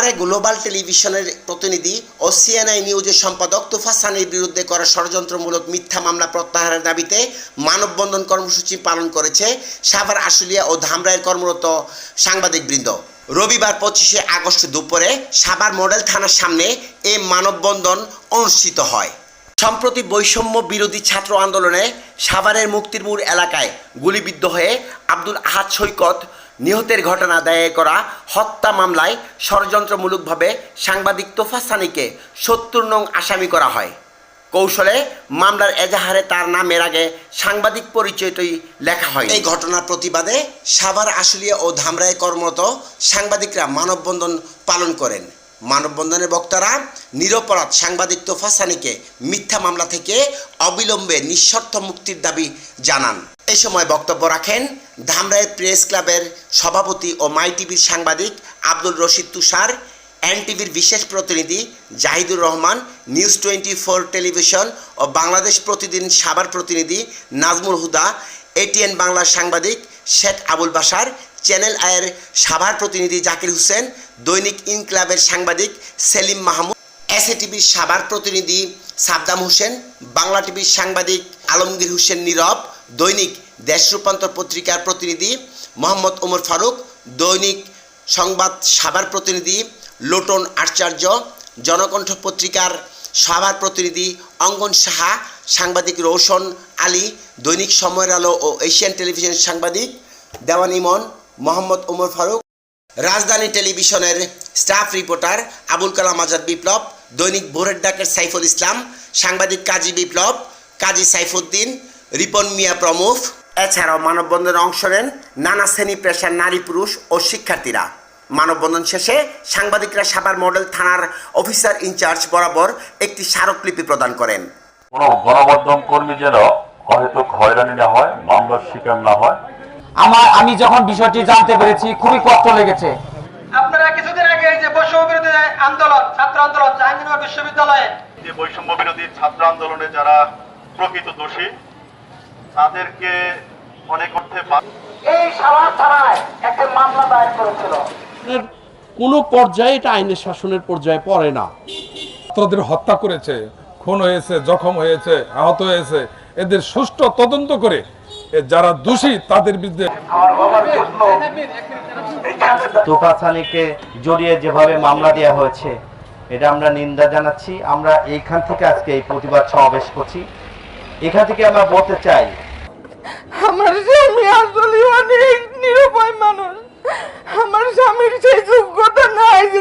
সাভারে গ্লোবাল টেলিভিশনের প্রতিনিধি ও সিএনআই নিউজের সম্পাদক তুফাসানির বিরুদ্ধে করা ষড়যন্ত্রমূলক মিথ্যা মামলা প্রত্যাহারের দাবিতে মানববন্ধন কর্মসূচি পালন করেছে সাভার, আশুলিয়া ও ধামরাইয়ের কর্মরত সাংবাদিকবৃন্দ। রবিবার পঁচিশে আগস্ট দুপুরে সাভার মডেল থানার সামনে এ মানববন্ধন অনুষ্ঠিত হয়। সম্প্রতি বৈষম্য বিরোধী ছাত্র আন্দোলনে সাভারের মুক্তিরপুর এলাকায় গুলিবিদ্ধ হয়ে আব্দুল আহাদ সৈকত নিহতের ঘটনা দায়ের করা হত্যা মামলায় ষড়যন্ত্রমূলকভাবে সাংবাদিক তোফা সানিকে সত্তর নং আসামি করা হয়। কৌশলে মামলার এজাহারে তার নামের আগে সাংবাদিক পরিচয়টি লেখা হয় এই ঘটনার প্রতিবাদে সাভার, আশুলিয়া ও ধামরায় কর্মরত সাংবাদিকরা মানববন্ধন পালন করেন। মানববন্ধনে বক্তারা নিরপরাধ সাংবাদিক তোফা সানিকে মিথ্যা মামলা থেকে অবিলম্বে নিঃশর্ত মুক্তির দাবি জানান। এই সময় বক্তব্য রাখেন ধামরাই প্রেস ক্লাবের সভাপতি ও মাই টিভির সাংবাদিক আব্দুল রশিদ তুষার, এনটিভির বিশেষ প্রতিনিধি Zahidur Rahman, news twenty four television ও বাংলাদেশ প্রতিদিন সাবার প্রতিনিধি নাজমুল হুদা, এটিএন বাংলার সাংবাদিক শেখ আবুল বাসার চ্যানেল আয়ের সাভার প্রতিনিধি জাকির হোসেন, দৈনিক ইনক্লাবের সাংবাদিক সেলিম মাহমুদ এসএ টিভির সাভার প্রতিনিধি সাদ্দাম হোসেন, বাংলা টিভির সাংবাদিক আলমগীর হোসেন নীরব দৈনিক দেশ রূপান্তর পত্রিকার প্রতিনিধি মোহাম্মদ ওমর ফারুক, দৈনিক সংবাদ সাভার প্রতিনিধি লোটন আচার্য, জনকণ্ঠ পত্রিকার সাভার প্রতিনিধি অঙ্গন সাহা, সাংবাদিক রৌশন আলী, দৈনিক সময়ের আলো ও এশিয়ান টেলিভিশনের সাংবাদিক দেওয়ান ইমন মোহাম্মদ ওমর ফারুক। রাজধানী টেলিভিশনের স্টাফ রিপোর্টার আবুল কালাম আজাদ বিপ্লব, দৈনিক ভোরের ডাকের সাইফুল ইসলাম, সাংবাদিক কাজী বিপ্লব, কাজী সাইফুদ্দিন রিপন মিয়া প্রমুখ। এছাড়াও মানববন্ধনে অংশ নেন নানা শ্রেণি পেশার নারী পুরুষ ও শিক্ষার্থীরা। মানববন্ধন শেষে সাংবাদিকরা সাভার মডেল থানার অফিসার ইনচার্জ বরাবর একটি স্মারকলিপি প্রদান করেন। কোনো গণমাধ্যম কর্মী যেন হয়তো হয়রানি না হয় মামলার শিকার না হয়। আমার আমি যখন বিষয়টি জানতে পেরেছি খুবই কষ্ট লেগেছে। আপনারা কিছুদিন আগে এই যে বৈষম্য বিরোধী আন্দোলন ছাত্র আন্দোলন জাহাঙ্গীরনগর বিশ্ববিদ্যালয়ে। যে বৈষম্য বিরোধী ছাত্র আন্দোলনে যারা প্রকৃত দোষী তাদেরকে অনেক অর্থে এই সাভার থানায় একটা মামলা দায়ের করেছিল। কোনো পর্যায়ে এটা আইনের শাসনের পর্যায়ে পড়ে না। ছাত্রদের হত্যা করেছে খুন হয়েছে জখম হয়েছে আহত হয়েছে। এদের সুষ্ঠু তদন্ত করে যারা দোষী তাদের বিরুদ্ধে তোফাসানিকে জড়িয়ে যেভাবে মামলা দেওয়া হয়েছে এটা আমরা নিন্দা জানাচ্ছি। আমরা এইখান থেকে আজকে এই প্রতিবাদ সমাবেশ করছি। এখান থেকে আমরা বলতে চাই, আমার স্বামী আসলে অনেক নিরুপায় মানুষ। আমার স্বামীর সেই যোগ্যতা নাই যে